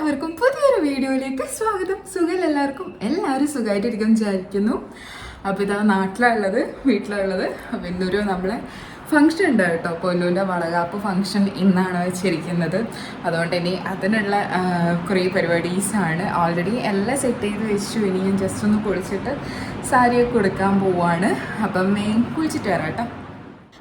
എല്ലാവർക്കും പുതിയൊരു വീഡിയോയിലേക്ക് സ്വാഗതം. സുഖം എല്ലാവർക്കും? എല്ലാവരും സുഖമായിട്ടിരിക്കും വിചാരിക്കുന്നു. അപ്പോൾ ഇതാണ് നാട്ടിലുള്ളത് വീട്ടിലുള്ളത് അപ്പോൾ ഇന്നൊരു നമ്മളെ ഫംഗ്ഷൻ ഉണ്ട് കേട്ടോ. കൊല്ലൂന്റെ വളകാപ്പ് ഫംഗ്ഷൻ ഇന്നാണ് വെച്ചിരിക്കുന്നത്. അതുകൊണ്ട് ഇനി അതിനുള്ള കുറേ പരിപാടീസാണ് ഓൾറെഡി എല്ലാം സെറ്റ് ചെയ്ത് വെച്ചു. ഇനി ഞാൻ ജസ്റ്റ് ഒന്ന് കുളിച്ചിട്ട് സാരിയൊക്കെ കൊടുക്കാൻ പോവാണ്. അപ്പം മെയിൻ കുളിച്ചിട്ട് വരാം കേട്ടോ.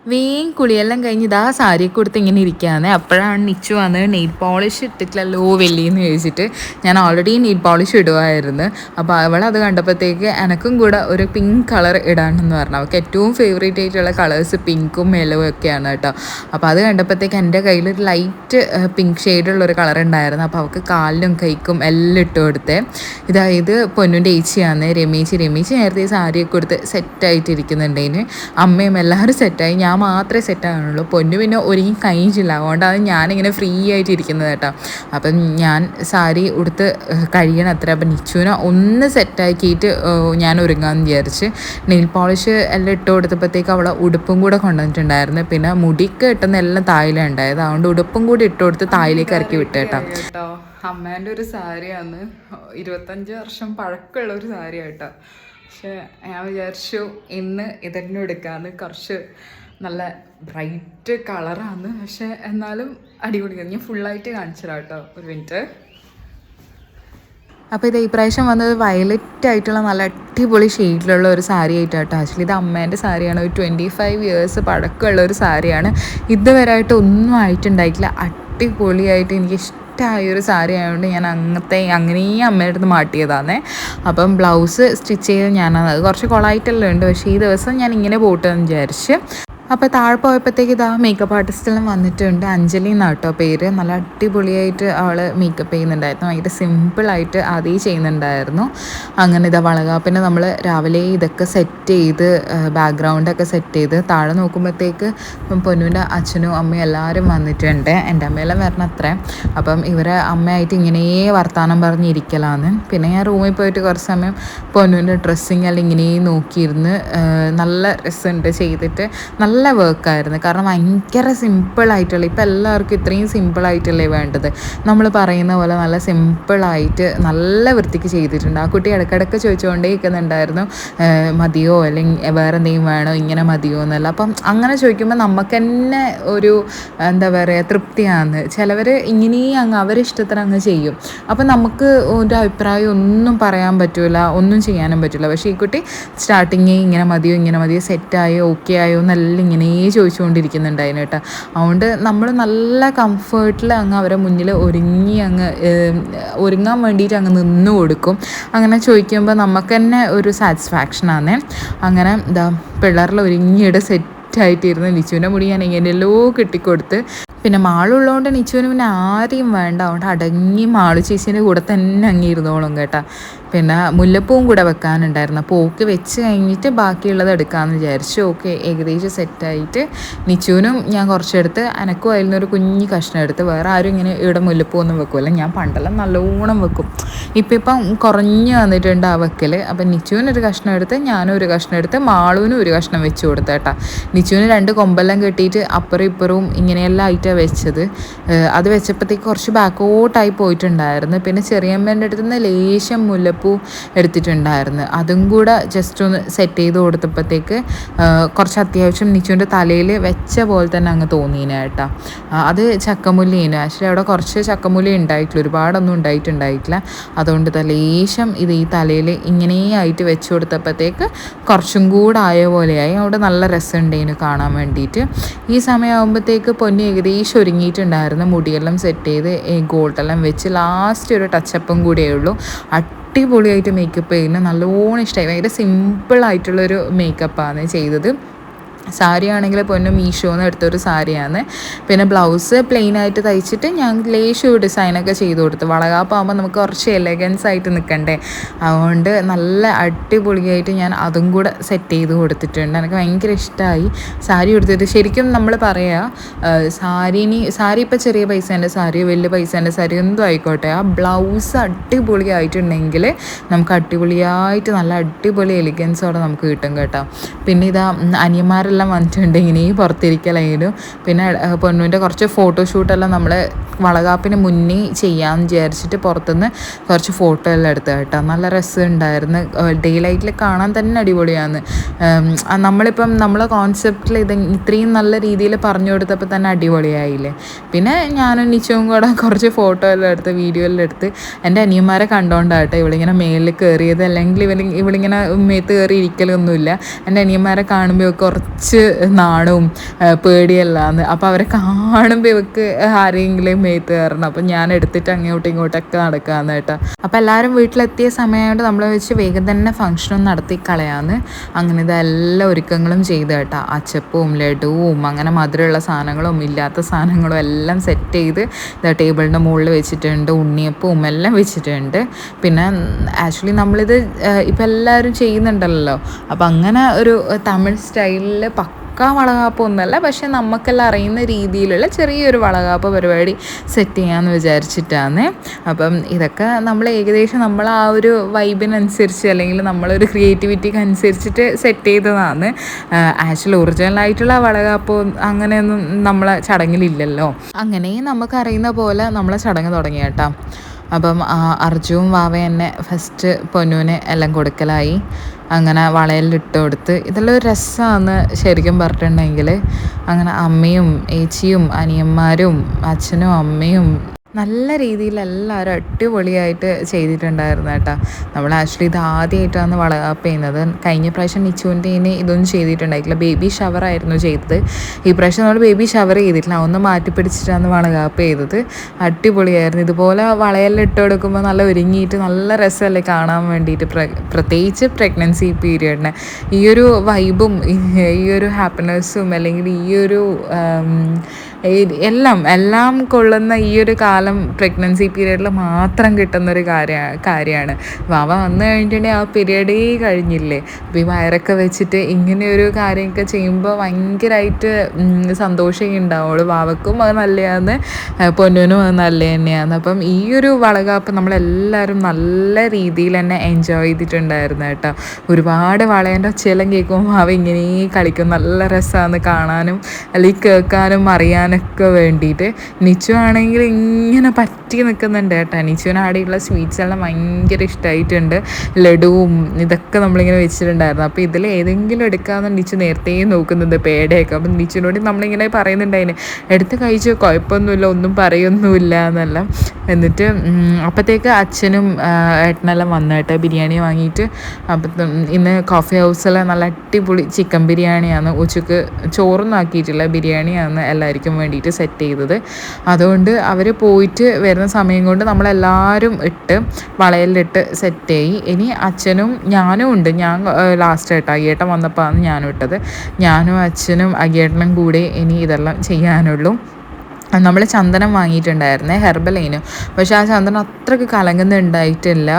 വേഗം കുളിയെല്ലാം കഴിഞ്ഞ് ഇതാ സാരി കൊടുത്ത് ഇങ്ങനെ ഇരിക്കുകയാണ്. അപ്പോഴാണ് നിച്ചു വന്ന് നെയിൽ പോളിഷ് ഇട്ടിട്ടില്ലല്ലോ വെള്ളിയെന്ന് ചോദിച്ചിട്ട് ഞാൻ ഓൾറെഡി നെയിൽ പോളിഷ് ഇടുമായിരുന്നു അപ്പോൾ അവൾ അത് കണ്ടപ്പോഴത്തേക്ക് എനക്കും കൂടെ ഒരു പിങ്ക് കളർ ഇടാണെന്ന് പറഞ്ഞു. അവൾക്ക് ഏറ്റവും ഫേവറേറ്റ് ആയിട്ടുള്ള കളേഴ്സ് പിങ്കും യെല്ലോ ഒക്കെയാണ് കേട്ടോ. അപ്പോൾ അത് കണ്ടപ്പോഴത്തേക്ക് എന്റെ കയ്യിൽ ഒരു ലൈറ്റ് പിങ്ക് ഷെയ്ഡുള്ള ഒരു കളർ ഉണ്ടായിരുന്നു. അപ്പോൾ അവൾക്ക് കാലിലും കൈക്കും എല്ലാം ഇട്ട് കൊടുത്തേ. ഇതായത് പൊന്നുന്റെ ഏച്ചിയാണ് രമേശ് രമേശ് നേരത്തെ സാരിയൊക്കെ കൊടുത്ത് സെറ്റായിട്ടിരിക്കുന്നുണ്ടേന് അമ്മയും എല്ലാവരും സെറ്റായി ഞാൻ മാത്രമേ സെറ്റാകുന്നുള്ളൂ പൊന്നു പിന്നെ ഒരുങ്ങി കഴിഞ്ഞില്ല അതുകൊണ്ടാണ് ഞാനിങ്ങനെ ഫ്രീ ആയിട്ട് ഇരിക്കുന്നത് കേട്ടോ. അപ്പം ഞാൻ സാരി ഉടുത്ത് കഴിയണം അത്ര. അപ്പം നിച്ചുവിനെ ഒന്ന് സെറ്റാക്കിയിട്ട് ഞാൻ ഒരുങ്ങാമെന്ന് വിചാരിച്ച് നെയിൽ പോളിഷ് എല്ലാം ഇട്ട് കൊടുത്തപ്പോഴത്തേക്ക് അവളെ ഉടുപ്പും കൂടെ കൊണ്ടുവന്നിട്ടുണ്ടായിരുന്നു. പിന്നെ മുടിക്ക് കിട്ടുന്ന എല്ലാം തായിലേ ഉണ്ടായത്. അതുകൊണ്ട് ഉടുപ്പും കൂടി ഇട്ട് കൊടുത്ത് തായിലേക്ക് ഇറക്കി വിട്ടേട്ടോ കേട്ടോ. അമ്മേന്റെ ഒരു സാരിയാണ്. ഇരുപത്തഞ്ച് വർഷം പഴക്കമുള്ള ഒരു സാരി കേട്ടോ. പക്ഷെ ഞാൻ വിചാരിച്ചു ഇന്ന് ഇതന്നെ എടുക്കാമെന്ന് കുറച്ച് നല്ല ബ്രൈറ്റ് കളറാണ് പക്ഷെ എന്നാലും അടിപൊളിയാണ് ഞാൻ ഫുള്ളായിട്ട് കാണിച്ചതാ കേട്ടോ ഒരു മിനിറ്റ് അപ്പോൾ ഇത് ഈ പ്രാവശ്യം വന്നത് വയലറ്റ് ആയിട്ടുള്ള നല്ല അടിപൊളി ഷെയ്ഡിലുള്ള ഒരു സാരി ആയിട്ടാട്ടോ. ആക്ച്വലി ഇത് അമ്മേന്റെ സാരിയാണ്. ഒരു ട്വന്റി ഫൈവ് ഇയേഴ്സ് പഴക്കമുള്ള ഒരു സാരിയാണ്. ഇതുവരെയായിട്ട് ഒന്നും ആയിട്ടുണ്ടായിട്ടില്ല. അടിപൊളിയായിട്ട് എനിക്ക് ഇഷ്ടമായ ഒരു സാരി ആയതുകൊണ്ട് ഞാൻ അങ്ങനത്തെ അങ്ങനെയും അമ്മയുടെ അടുത്ത് മാട്ടിയതാണേ അപ്പം ബ്ലൗസ് സ്റ്റിച്ച് ചെയ്ത് ഞാനത് കുറച്ച് കൊളായിട്ടെല്ലാം ഉണ്ട്. പക്ഷേ ഈ ദിവസം ഞാൻ ഇങ്ങനെ പോട്ടെന്ന് വിചാരിച്ച് അപ്പോൾ താഴെ പോയപ്പോഴത്തേക്ക് ഇതാ മേക്കപ്പ് ആർട്ടിസ്റ്റിലും വന്നിട്ടുണ്ട്. അഞ്ജലി എന്നാണ് കേട്ടോ പേര്. നല്ല അടിപൊളിയായിട്ട് അവൾ മേക്കപ്പ് ചെയ്യുന്നുണ്ടായിരുന്നു. ഭയങ്കര സിമ്പിളായിട്ട് അതേ ചെയ്യുന്നുണ്ടായിരുന്നു. അങ്ങനെ ഇതാ വളകാപ്പിന് നമ്മൾ രാവിലെ ഇതൊക്കെ സെറ്റ് ചെയ്ത് ബാക്ക്ഗ്രൗണ്ടൊക്കെ സെറ്റ് ചെയ്ത് താഴെ നോക്കുമ്പോഴത്തേക്ക് പൊന്നുവിന്റെ അച്ഛനും അമ്മയും എല്ലാവരും വന്നിട്ടുണ്ട്. എന്റെ അമ്മയെല്ലാം വരണം അത്രേ. അപ്പം ഇവരെ അമ്മയായിട്ട് ഇങ്ങനെ വർത്താനം പറഞ്ഞിരിക്കലാന്ന് പിന്നെ ഞാൻ റൂമിൽ പോയിട്ട് കുറച്ച് സമയം പൊന്നുവിന്റെ ഡ്രസ്സിങ് എല്ലാം ഇങ്ങനെ നോക്കിയിരുന്ന് നല്ല രസമുണ്ട് ചെയ്തിട്ട്. നല്ല വർക്കായിരുന്നു കാരണം ഭയങ്കര സിമ്പിളായിട്ടുള്ള ഇപ്പം എല്ലാവർക്കും ഇത്രയും സിമ്പിളായിട്ടല്ലേ വേണ്ടത്. നമ്മൾ പറയുന്ന പോലെ നല്ല സിമ്പിളായിട്ട് നല്ല വൃത്തിക്ക് ചെയ്തിട്ടുണ്ട്. ആ കുട്ടി ഇടയ്ക്കിടയ്ക്ക് ചോദിച്ചുകൊണ്ടേ ഇരിക്കുന്നുണ്ടായിരുന്നു മതിയോ? അല്ലെങ്കിൽ വേറെ എന്തെങ്കിലും വേണോ? ഇങ്ങനെ മതിയോ? എന്നല്ല. അപ്പം അങ്ങനെ ചോദിക്കുമ്പോൾ നമുക്ക് തന്നെ ഒരു എന്താ പറയുക തൃപ്തിയാണ്. ചിലവർ ഇങ്ങനെയും അങ്ങ് അവരിഷ്ടത്തിന് അങ്ങ് ചെയ്യും. അപ്പം നമുക്ക് ഒരു അഭിപ്രായം ഒന്നും പറയാൻ പറ്റില്ല ഒന്നും ചെയ്യാനും പറ്റില്ല പക്ഷേ ഈ കുട്ടി സ്റ്റാർട്ടിങ്ങേ ഇങ്ങനെ മതിയോ ഇങ്ങനെ മതിയോ സെറ്റായോ ഓക്കെ ആയോ എന്നെല്ലാം ഇങ്ങനെ ചോദിച്ചുകൊണ്ടിരിക്കുന്നുണ്ടായിരുന്നു കേട്ടോ. അതുകൊണ്ട് നമ്മൾ നല്ല കംഫേർട്ടിൽ അങ്ങ് അവരെ മുന്നിൽ ഒരുങ്ങി അങ്ങ് ഒരുങ്ങാൻ വേണ്ടിയിട്ട് അങ്ങ് നിന്ന് കൊടുക്കും. അങ്ങനെ ചോദിക്കുമ്പോൾ നമുക്ക് തന്നെ ഒരു സാറ്റിസ്ഫാക്ഷനാണ് അങ്ങനെ എന്താ പിള്ളേരിൽ ഒരുങ്ങിയിട്ട് സെറ്റായിട്ടിരുന്ന് നിച്ചുവിന്റെ മുടി ഞാൻ എങ്ങനെയല്ലോ കെട്ടിക്കൊടുത്ത്. പിന്നെ മാളുള്ളതുകൊണ്ട് നിച്ചുവിന് പിന്നെ ആരെയും വേണ്ട. അതുകൊണ്ട് അടങ്ങി മാളു ചേച്ചീന്റെ കൂടെ തന്നെ അങ്ങ് ഇരുന്നോളും കേട്ടാ. പിന്നെ മുല്ലപ്പൂവും കൂടെ വെക്കാനുണ്ടായിരുന്നു. അപ്പോൾ ഓക്കെ വെച്ച് കഴിഞ്ഞിട്ട് ബാക്കിയുള്ളത് എടുക്കാമെന്ന് വിചാരിച്ചു. ഓക്കെ ഏകദേശം സെറ്റായിട്ട് നിച്ചുവിനും ഞാൻ കുറച്ചെടുത്ത് എനക്കും അതിൽ നിന്നൊരു കുഞ്ഞു കഷ്ണം എടുത്ത് വേറെ ആരും ഇങ്ങനെ ഇവിടെ മുല്ലപ്പൂ ഒന്നും വെക്കില്ല ഞാൻ പണ്ടെല്ലാം നല്ലോണം വെക്കും. ഇപ്പം ഇപ്പം കുറഞ്ഞു വന്നിട്ടുണ്ട് ആ വെക്കൽ അപ്പം നിച്ചുവിനൊരു കഷ്ണം എടുത്ത് ഞാനും ഒരു കഷ്ണം എടുത്ത് മാളുവിനും ഒരു കഷ്ണം വെച്ച് കൊടുത്തേട്ടാ നിച്ചുവിന് രണ്ട് കൊമ്പെല്ലാം കെട്ടിയിട്ട് അപ്പുറം ഇപ്പുറവും ഇങ്ങനെയെല്ലാം ആയിട്ടാണ് വെച്ചത്. അത് വെച്ചപ്പോഴത്തേക്ക് കുറച്ച് ബാക്കോട്ടായി പോയിട്ടുണ്ടായിരുന്നു. പിന്നെ ചെറിയമ്മേന്റെ അടുത്ത് നിന്ന് ലേശം മുല്ലപ്പൂ എടുത്തിട്ടുണ്ടായിരുന്നു. അതും കൂടെ ജസ്റ്റ് ഒന്ന് സെറ്റ് ചെയ്ത് കൊടുത്തപ്പോഴത്തേക്ക് കുറച്ച് അത്യാവശ്യം നിച്ചുവിന്റെ തലയിൽ വെച്ച പോലെ തന്നെ അങ്ങ് തോന്നീനെ കേട്ടോ. അത് ചക്കമുല്ലേനു ആക്ച്വലി അവിടെ കുറച്ച് ചക്കമുല്ലി ഉണ്ടായിട്ടില്ല ഒരുപാടൊന്നും ഉണ്ടായിട്ടുണ്ടായിട്ടില്ല. അതുകൊണ്ട് തലേശം ലേശം ഇത് ഈ തലയിൽ ഇങ്ങനെ ആയിട്ട് വെച്ച് കൊടുത്തപ്പോഴത്തേക്ക് കുറച്ചും കൂടെ ആയ പോലെയായി. അവിടെ നല്ല രസമുണ്ടേനു കാണാൻ വേണ്ടിയിട്ട്. ഈ സമയമാകുമ്പോഴത്തേക്ക് പൊന്നി ഏകദേശം ഒരുങ്ങിയിട്ടുണ്ടായിരുന്നു. മുടിയെല്ലാം സെറ്റ് ചെയ്ത് ഗോൾഡെല്ലാം വെച്ച് ലാസ്റ്റ് ഒരു ടച്ചപ്പും കൂടിയേ ഉള്ളൂ. അടിപൊളിയായിട്ട് മേക്കപ്പ് ചെയ്യുന്ന നല്ലോണം ഇഷ്ടമായി ഭയങ്കര സിമ്പിളായിട്ടുള്ളൊരു മേക്കപ്പാണ് ചെയ്തത്. സാരി ആണെങ്കിൽ പൊന്നും മീഷോന്ന് എടുത്തൊരു സാരിയാണ്. പിന്നെ ബ്ലൗസ് പ്ലെയിൻ ആയിട്ട് തയ്ച്ചിട്ട് ഞാൻ ലേശു ഡിസൈനൊക്കെ ചെയ്ത് കൊടുത്തു. വളകാപ്പാകുമ്പോൾ നമുക്ക് കുറച്ച് എലഗൻസ് ആയിട്ട് നിൽക്കണ്ടേ അതുകൊണ്ട് നല്ല അടിപൊളിയായിട്ട് ഞാൻ അതും കൂടെ സെറ്റ് ചെയ്ത് കൊടുത്തിട്ടുണ്ട്. എനിക്ക് ഭയങ്കര ഇഷ്ടമായി സാരി കൊടുത്തിട്ട് ശരിക്കും നമ്മൾ പറയുക സാരിനി സാരി ഇപ്പോൾ ചെറിയ പൈസേന്റെ സാരി വലിയ പൈസേന്റെ സാരി എന്തും ആയിക്കോട്ടെ. ആ ബ്ലൗസ് അടിപൊളിയായിട്ടുണ്ടെങ്കിൽ നമുക്ക് അടിപൊളിയായിട്ട് നല്ല അടിപൊളി എലിഗൻസോടെ നമുക്ക് കിട്ടും കേട്ടോ. പിന്നെ ഇതാ ഉം, അനിയന്മാരെല്ലാം വന്നിട്ടുണ്ട്. ഇങ്ങനെ പുറത്തിരിക്കലായാലും. പിന്നെ പൊന്നുവിന്റെ കുറച്ച് ഫോട്ടോഷൂട്ടെല്ലാം നമ്മൾ വളകാപ്പിന് മുന്നേ ചെയ്യാമെന്ന് വിചാരിച്ചിട്ട് പുറത്തുനിന്ന് കുറച്ച് ഫോട്ടോ എല്ലാം എടുത്തു കേട്ടോ. നല്ല രസമുണ്ടായിരുന്നു. ഡേ ലൈറ്റിൽ കാണാൻ തന്നെ അടിപൊളിയാണ് നമ്മളിപ്പം നമ്മളെ കോൺസെപ്റ്റിൽ ഇത് ഇത്രയും നല്ല രീതിയിൽ പറഞ്ഞു കൊടുത്തപ്പോൾ തന്നെ അടിപൊളിയായില്ലേ. പിന്നെ ഞാനും നിച്ചവും കൂടെ കുറച്ച് ഫോട്ടോ എല്ലാം എടുത്ത് വീഡിയോ എല്ലാം എടുത്ത് എന്റെ അനിയന്മാരെ കണ്ടോണ്ടാട്ടെ ഇവളിങ്ങനെ മേലിൽ കയറിയത് അല്ലെങ്കിൽ ഇവൾ ഇവളിങ്ങനെ മേത്ത് കയറി ഇരിക്കലൊന്നുമില്ല. എന്റെ അനിയന്മാരെ കാണുമ്പോൾ കുറച്ച് നാണവും പേടിയല്ലാന്ന്. അപ്പോൾ അവരെ കാണുമ്പോൾ ഇവക്ക് ആരെങ്കിലും മേത്ത് കയറണം. അപ്പം ഞാൻ എടുത്തിട്ട് അങ്ങോട്ടും ഇങ്ങോട്ടൊക്കെ നടക്കാമെന്ന് കേട്ടോ. അപ്പോൾ എല്ലാവരും വീട്ടിലെത്തിയ സമയമായിട്ട് നമ്മൾ വെച്ച് വേഗം തന്നെ ഫംഗ്ഷനും നടത്തി കളയാന്ന്. അങ്ങനെ ഇതെല്ലാ ഒരുക്കങ്ങളും ചെയ്ത് കേട്ടോ. അച്ചപ്പവും ലഡുവും അങ്ങനെ മധുരമുള്ള സാധനങ്ങളും ഇല്ലാത്ത സാധനങ്ങളും എല്ലാം സെറ്റ് ചെയ്ത് ഇതാ ടേബിളിന്റെ മുകളിൽ വെച്ചിട്ടുണ്ട്. ഉണ്ണിയപ്പവും എല്ലാം വെച്ചിട്ടുണ്ട്. പിന്നെ ആക്ച്വലി നമ്മളിത് ഇപ്പം എല്ലാവരും ചെയ്യുന്നുണ്ടല്ലോ. അപ്പം അങ്ങനെ ഒരു തമിഴ് സ്റ്റൈലിൽ പക്ക പക്കാ ഒന്നല്ല പക്ഷെ നമുക്കെല്ലാം അറിയുന്ന രീതിയിലുള്ള ചെറിയൊരു വളകാപ്പ് പരിപാടി സെറ്റ് ചെയ്യാമെന്ന് വിചാരിച്ചിട്ടാണ് അപ്പം ഇതൊക്കെ നമ്മൾ ഏകദേശം നമ്മൾ ആ ഒരു വൈബിനനുസരിച്ച് അല്ലെങ്കിൽ നമ്മളൊരു ക്രിയേറ്റിവിറ്റിക്ക് അനുസരിച്ചിട്ട് സെറ്റ് ചെയ്തതാണ്. ആക്ച്വലി ഒറിജിനലായിട്ടുള്ള വളകാപ്പ് അങ്ങനെയൊന്നും നമ്മളെ ചടങ്ങിലില്ലല്ലോ. അങ്ങനെ നമുക്കറിയുന്ന പോലെ നമ്മളെ ചടങ്ങ് തുടങ്ങി കേട്ടോ. അപ്പം അർജുവും വാവ എന്നെ ഫസ്റ്റ് പൊന്നുവിന് എല്ലാം കൊടുക്കലായി. അങ്ങനെ വളയെല്ലാം ഇട്ട് കൊടുത്ത് ഇതെല്ലാം ഒരു രസമാണ് ശരിക്കും പറഞ്ഞിട്ടുണ്ടെങ്കിൽ അങ്ങനെ അമ്മയും ഏച്ചിയും അനിയന്മാരും അച്ഛനും അമ്മയും നല്ല രീതിയിൽ എല്ലാവരും അടിപൊളിയായിട്ട് ചെയ്തിട്ടുണ്ടായിരുന്നു കേട്ടോ. നമ്മൾ ആക്ച്വലി ഇത് ആദ്യമായിട്ടാണ് വളപ്പ് ചെയ്യുന്നത്. കഴിഞ്ഞ പ്രാവശ്യം നിച്ചുവിന്റെ ഇനി ഇതൊന്നും ചെയ്തിട്ടുണ്ടായിട്ടില്ല. ബേബി ഷവർ ആയിരുന്നു ചെയ്തത്. ഈ പ്രാവശ്യം നമ്മൾ ബേബി ഷവർ ചെയ്തിട്ടില്ല. ഒന്ന് മാറ്റി പിടിച്ചിട്ടാണ് വളകാപ്പ് ചെയ്തത്. അടിപൊളിയായിരുന്നു. ഇതുപോലെ വളയെല്ലാം ഇട്ട് കൊടുക്കുമ്പോൾ നല്ല ഒരുങ്ങിയിട്ട് നല്ല രസമല്ലേ കാണാൻ വേണ്ടിയിട്ട്. പ്രത്യേകിച്ച് പ്രഗ്നൻസി പീരിയഡിന് ഈ ഒരു വൈബും ഈ ഒരു ഹാപ്പിനെസ്സും അല്ലെങ്കിൽ ഈ ഒരു എല്ലാം എല്ലാം കൊള്ളുന്ന ഈ ഒരു കാലം പ്രഗ്നൻസി പീരീഡിൽ മാത്രം കിട്ടുന്നൊരു കാര്യ കാര്യമാണ് വാവ വന്നു കഴിഞ്ഞിട്ടുണ്ടെങ്കിൽ ആ പീരീഡേ കഴിഞ്ഞില്ലേ? അപ്പോൾ ഈ വയറൊക്കെ വെച്ചിട്ട് ഇങ്ങനെ ഒരു കാര്യമൊക്കെ ചെയ്യുമ്പോൾ ഭയങ്കരമായിട്ട് സന്തോഷമൊക്കെ ഉണ്ടാവുള്ളൂ. വാവക്കും അത് നല്ലതാണ് പൊന്നിനും അത് നല്ല തന്നെയാണ് അപ്പം ഈ ഒരു വളകാപ്പ് നമ്മളെല്ലാവരും നല്ല രീതിയിൽ തന്നെ എൻജോയ് ചെയ്തിട്ടുണ്ടായിരുന്നു കേട്ടോ. ഒരുപാട് വളേന്റെ ഒച്ചയെല്ലാം കേൾക്കുമ്പോൾ അവ ഇങ്ങനെ കളിക്കും. നല്ല രസമാണ് കാണാനും അല്ലെങ്കിൽ കേൾക്കാനും അറിയാനും കഴിക്കാനൊക്കെ വേണ്ടിയിട്ട് നിച്ചു ആണെങ്കിൽ ഇങ്ങനെ പറ്റി നിൽക്കുന്നുണ്ട് കേട്ടോ. നിച്ചുവിന് അവിടെയുള്ള സ്വീറ്റ്സ് എല്ലാം ഭയങ്കര ഇഷ്ടമായിട്ടുണ്ട് ലഡുവും ഇതൊക്കെ നമ്മളിങ്ങനെ വെച്ചിട്ടുണ്ടായിരുന്നു. അപ്പോൾ ഇതിൽ ഏതെങ്കിലും എടുക്കാമെന്ന് നിച്ചു നേരത്തെ നോക്കുന്നുണ്ട് പേടയൊക്കെ. അപ്പം നിച്ചുവിനോട് നമ്മളിങ്ങനെ പറയുന്നുണ്ടായിന് എടുത്ത് കഴിച്ചോ കുഴപ്പമൊന്നുമില്ല ഒന്നും പറയൊന്നുമില്ല എന്നല്ല. എന്നിട്ട് അപ്പോഴത്തേക്ക് അച്ഛനും ഏട്ടനെല്ലാം വന്നു കേട്ടോ. ബിരിയാണി വാങ്ങിയിട്ട് അപ്പം ഇന്ന് കോഫി ഹൗസിലെ നല്ല അടിപൊളി ചിക്കൻ ബിരിയാണിയാണ്. ഉച്ചയ്ക്ക് ചോറൊന്നും ആക്കിയിട്ടില്ല. ബിരിയാണിയാണ് എല്ലാവർക്കും വേണ്ടിയിട്ട് സെറ്റ് ചെയ്തത്. അതുകൊണ്ട് അവർ പോയിട്ട് വരുന്ന സമയം കൊണ്ട് നമ്മളെല്ലാവരും ഇട്ട് വളയലിട്ട് സെറ്റ് ആയി. ഇനി അച്ഛനും ഞാനും ഉണ്ട്. ഞാൻ ലാസ്റ്റ് ആയിട്ട് അയ്യേട്ടൻ വന്നപ്പോഴാണ് ഞാനും ഇട്ടത്. ഞാനും അച്ഛനും അയ്യേട്ടനും കൂടെ ഇനി ഇതെല്ലാം ചെയ്യാനുള്ളൂ. നമ്മൾ ചന്ദനം വാങ്ങിയിട്ടുണ്ടായിരുന്നേ ഹെർബലൈന്. പക്ഷെ ആ ചന്ദനം അത്രയ്ക്ക് കലങ്ങുന്നുണ്ടായിട്ടില്ല.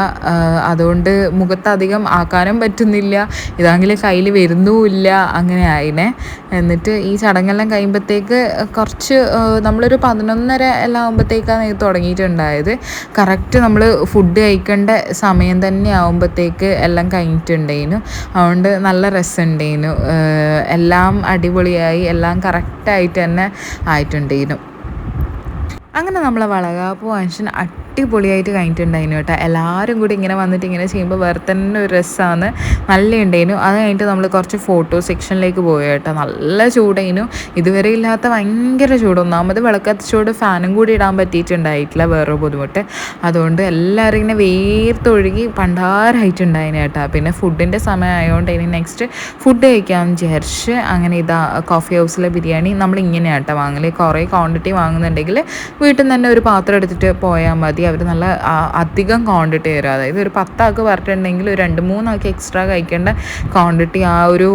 അതുകൊണ്ട് മുഖത്ത് അധികം ആക്കാനും പറ്റുന്നില്ല. ഇതാണെങ്കിൽ കയ്യിൽ വരുന്നുമില്ല. അങ്ങനെ ആയിനെ. എന്നിട്ട് ഈ ചടങ്ങെല്ലാം കഴിയുമ്പോഴത്തേക്ക് കുറച്ച് നമ്മളൊരു പതിനൊന്നര എല്ലാം ആകുമ്പോഴത്തേക്കാണ് ഇത് തുടങ്ങിയിട്ടുണ്ടായത്. കറക്റ്റ് നമ്മൾ ഫുഡ് കഴിക്കേണ്ട സമയം തന്നെ ആകുമ്പോഴത്തേക്ക് എല്ലാം കഴിഞ്ഞിട്ടുണ്ടേനു. അതുകൊണ്ട് നല്ല രസമുണ്ടേനു. എല്ലാം അടിപൊളിയായി എല്ലാം കറക്റ്റായിട്ട് തന്നെ ആയിട്ടുണ്ടേനു. അങ്ങനെ നമ്മളെ വളകാപ്പ് ഫങ്ഷൻ അടിപൊളിയായിട്ട് കഴിഞ്ഞിട്ടുണ്ടായിരുന്നു കേട്ടോ. എല്ലാവരും കൂടി ഇങ്ങനെ വന്നിട്ട് ഇങ്ങനെ ചെയ്യുമ്പോൾ വേറെ തന്നെ ഒരു രസമാണ് നല്ല ഉണ്ടായിരുന്നു. അത് കഴിഞ്ഞിട്ട് നമ്മൾ കുറച്ച് ഫോട്ടോ സെക്ഷനിലേക്ക് പോയി കേട്ടോ. നല്ല ചൂടായിരുന്നു. ഇതുവരെ ഇല്ലാത്ത ഭയങ്കര ചൂട്. ഒന്നാമത് വിളക്കത്ത് ചൂട് ഫാനും കൂടി ഇടാൻ പറ്റിയിട്ടുണ്ടായിട്ടില്ല. വേറെ ബുദ്ധിമുട്ട്. അതുകൊണ്ട് എല്ലാവരും ഇങ്ങനെ വേർത്തൊഴുകി പണ്ടാരായിട്ടുണ്ടായിരുന്നു കേട്ടോ. പിന്നെ ഫുഡിന്റെ സമയമായതുകൊണ്ട് ഇനി നെക്സ്റ്റ് ഫുഡ് കഴിക്കാമെന്ന് വിചാരിച്ച് അങ്ങനെ ഇതാ കോഫി ഹൗസിലെ ബിരിയാണി നമ്മൾ ഇങ്ങനെയാണ് കേട്ടോ വാങ്ങൽ കുറേ ക്വാണ്ടിറ്റി വാങ്ങുന്നുണ്ടെങ്കിൽ വീട്ടിൽ നിന്ന് തന്നെ ഒരു പാത്രം എടുത്തിട്ട് പോയാൽ മതി. അവർ നല്ല അധികം ക്വാണ്ടിറ്റി തരും. അതായത് ഒരു പത്താൾക്ക് പറഞ്ഞിട്ടുണ്ടെങ്കിൽ ഒരു രണ്ട് മൂന്നാൾക്ക് എക്സ്ട്രാ കഴിക്കേണ്ട ക്വാണ്ടിറ്റി ആ ഒരു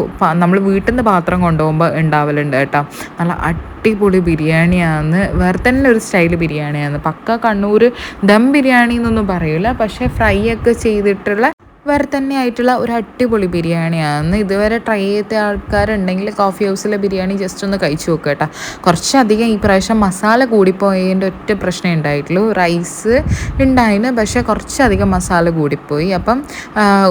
നമ്മൾ വീട്ടിൽ നിന്ന് പാത്രം കൊണ്ടുപോകുമ്പോൾ ഉണ്ടാവലുണ്ട് കേട്ടോ. നല്ല അടിപൊളി ബിരിയാണിയാണ് വേറെ തന്നെ ഒരു സ്റ്റൈൽ ബിരിയാണിയാണ് പക്ക കണ്ണൂർ ദം ബിരിയാണി എന്നൊന്നും പറയില്ല പക്ഷേ ഫ്രൈ ഒക്കെ ചെയ്തിട്ടുള്ള വേറെ തന്നെ ആയിട്ടുള്ള ഒരു അടിപൊളി ബിരിയാണിയാണ് ഇതുവരെ ട്രൈ ചെയ്ത ആൾക്കാരുണ്ടെങ്കിൽ കോഫി ഹൗസിലെ ബിരിയാണി ജസ്റ്റ് ഒന്ന് കഴിച്ചു നോക്കുക കേട്ടോ. കുറച്ചധികം ഈ പ്രാവശ്യം മസാല കൂടിപ്പോയതിന്റെ ഒറ്റ പ്രശ്നം ഉണ്ടായിട്ടുള്ളൂ. റൈസ് ഉണ്ടായിന് പക്ഷേ കുറച്ചധികം മസാല കൂടിപ്പോയി. അപ്പം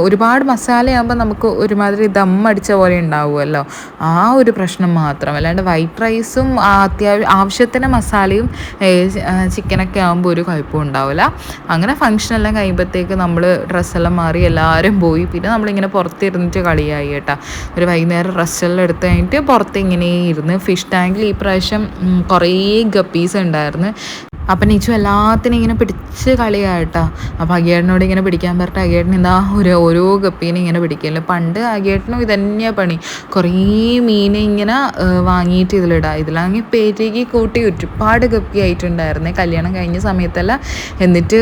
ഒരുപാട് മസാലയാകുമ്പോൾ നമുക്ക് ഒരുമാതിരി ദം അടിച്ച പോലെ ഉണ്ടാവുമല്ലോ. ആ ഒരു പ്രശ്നം മാത്രം. അല്ലാണ്ട് വൈറ്റ് റൈസും അത്യാവശ്യം ആവശ്യത്തിന് മസാലയും ചിക്കനൊക്കെ ആകുമ്പോൾ ഒരു കുഴപ്പവും ഉണ്ടാവില്ല. അങ്ങനെ ഫംഗ്ഷനെല്ലാം കഴിയുമ്പോഴത്തേക്ക് നമ്മൾ ഡ്രസ്സെല്ലാം മാറി എല്ലാവരും പോയി. പിന്നെ നമ്മളിങ്ങനെ പുറത്തിരുന്നിട്ട് കളിയായി കേട്ടോ. ഒരു വൈകുന്നേരം റെസ്റ്റെല്ലാം എടുത്ത് കഴിഞ്ഞിട്ട് പുറത്ത് ഇങ്ങനെ ഇരുന്ന് ഫിഷ് ടാങ്കിൽ ഈ പ്രാവശ്യം കുറേ ഗപ്പീസ് ഉണ്ടായിരുന്നു. അപ്പം നീച്ചു എല്ലാത്തിനും ഇങ്ങനെ പിടിച്ച് കളിയായിട്ടാ. അപ്പോൾ അഗേട്ടനോട് ഇങ്ങനെ പിടിക്കാൻ പറഞ്ഞിട്ട് അഗേട്ടൻ എന്താ ഒരു ഓരോ ഗപ്പീനെ ഇങ്ങനെ പിടിക്കില്ല പണ്ട് അഗേട്ടനും ഇതന്നെയാണ് പണി. കുറേ മീനെ ഇങ്ങനെ വാങ്ങിയിട്ട് ഇതിലിടാം. ഇതിലാണെങ്കിൽ പേറ്റേക്ക് കൂട്ടി ഒരുപാട് ഗപ്പി ആയിട്ടുണ്ടായിരുന്നേ. കല്യാണം കഴിഞ്ഞ സമയത്തല്ല. എന്നിട്ട്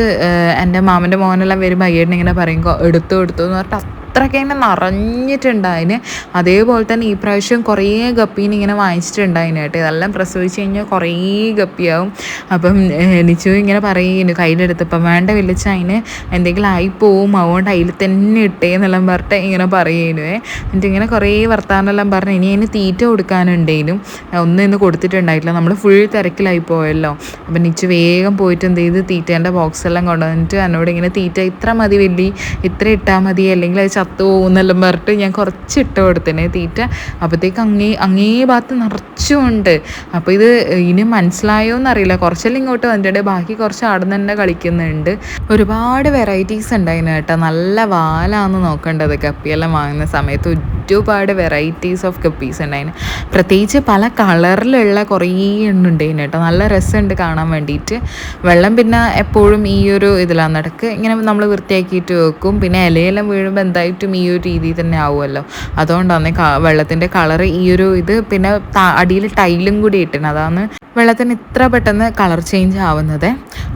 എന്റെ മാമന്റെ മോനെല്ലാം വരുമ്പോൾ അഗേട്ടൻ ഇങ്ങനെ പറയും എടുത്തു എടുത്തു എന്ന് പറഞ്ഞിട്ട് അത്രയ്ക്ക് തന്നെ നിറഞ്ഞിട്ടുണ്ടായിന് അതേപോലെ തന്നെ ഈ പ്രാവശ്യം കുറേ ഗപ്പീനെ ഇങ്ങനെ വാങ്ങിച്ചിട്ടുണ്ടായിന് കേട്ടോ. ഇതെല്ലാം പ്രസവിച്ച് കഴിഞ്ഞാൽ കുറേ ഗപ്പിയാവും. അപ്പം നിച്ചു ഇങ്ങനെ പറയുന്നു കയ്യിലെടുത്തപ്പം വേണ്ട വിളിച്ച അതിന് എന്തെങ്കിലും ആയിപ്പോവും അതുകൊണ്ട് അതിൽ തന്നെ ഇട്ടേ എന്നെല്ലാം പറഞ്ഞിട്ട് ഇങ്ങനെ പറയുന്നു. എന്നിട്ട് ഇങ്ങനെ കുറേ വർത്താനെല്ലാം പറഞ്ഞു ഇനി അതിന് തീറ്റ കൊടുക്കാനുണ്ടെങ്കിലും ഒന്നും ഇന്ന് കൊടുത്തിട്ടുണ്ടായിട്ടില്ല. നമ്മൾ ഫുൾ തിരക്കിലായി പോയല്ലോ. അപ്പം നിച്ചു വേഗം പോയിട്ട് എന്ത് ചെയ്ത് തീറ്റേന്റെ ബോക്സെല്ലാം കൊണ്ടുവന്നിട്ട് എന്നോട് ഇങ്ങനെ തീറ്റ ഇത്ര മതി വലിയ ഇത്ര ഇട്ടാൽ മതി. അല്ലെങ്കിൽ അത് ചത്തു പോകുന്നെല്ലാം പറഞ്ഞിട്ട് ഞാൻ കുറച്ച് ഇട്ട് കൊടുത്തേനെ തീറ്റ. അപ്പോഴത്തേക്ക് അങ്ങേ അങ്ങേ ഭാഗത്ത് നിറച്ചുമുണ്ട് അപ്പോൾ ഇത് ഇനി മനസ്സിലായോ എന്നറിയില്ല. കുറച്ചെല്ലാം ഇങ്ങോട്ട് വന്നിട്ടുണ്ട്. ബാക്കി കുറച്ച് അവിടെ തന്നെ കളിക്കുന്നുണ്ട്. ഒരുപാട് വെറൈറ്റീസ് ഉണ്ടായിരുന്നു കേട്ടോ നല്ല വാലാന്ന് നോക്കേണ്ടത്. കപ്പിയെല്ലാം വാങ്ങുന്ന സമയത്ത് ഒരുപാട് വെറൈറ്റീസ് ഓഫ് കപ്പീസ് ഉണ്ടായിന്. പ്രത്യേകിച്ച് പല കളറിലുള്ള കുറേ എണ്ണം ഉണ്ടായിന് കേട്ടോ. നല്ല രസമുണ്ട് കാണാൻ വേണ്ടിയിട്ട്. വെള്ളം പിന്നെ എപ്പോഴും ഈ ഒരു ഇതിലാണ് നടക്ക്. ഇങ്ങനെ നമ്മൾ വൃത്തിയാക്കിയിട്ട് വെക്കും. പിന്നെ ഇലയെല്ലാം വീഴുമ്പോൾ എന്തായിട്ടും ഈ ഒരു രീതിയിൽ തന്നെ ആവുമല്ലോ. അതുകൊണ്ടാണ് വെള്ളത്തിന്റെ കളറ് ഈ ഒരു ഇത് പിന്നെ അടിയിൽ ടൈലും കൂടി ഇട്ടിന്. അതാണ് വെള്ളത്തിന് ഇത്ര പെട്ടെന്ന് കളർ ചേഞ്ച് ആവുന്നത്.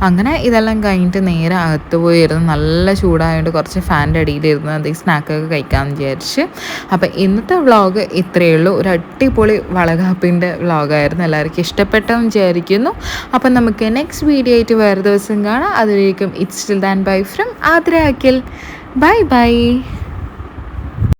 അങ്ങനെ ഇതെല്ലാം കഴിഞ്ഞിട്ട് നേരെ അകത്ത് പോയിരുന്നു നല്ല ചൂടായതുകൊണ്ട് കുറച്ച് ഫാന്റെ അടിയിലിരുന്ന് എന്തെങ്കിലും സ്നാക്കൊക്കെ കഴിക്കാമെന്ന് വിചാരിച്ച്. അപ്പോൾ ഇന്നത്തെ വ്ളോഗ് ഇത്രയേ ഉള്ളൂ. ഒരു അടിപൊളി വളകാപ്പിന്റെ വ്ളോഗായിരുന്നു എല്ലാവർക്കും ഇഷ്ടപ്പെട്ടെന്ന് വിചാരിക്കുന്നു. അപ്പം നമുക്ക് നെക്സ്റ്റ് വീഡിയോ ആയിട്ട് വേറെ ദിവസം കാണാം. അതിലേക്കും it's still than bye from ആദ്രാക്കിൽ bye by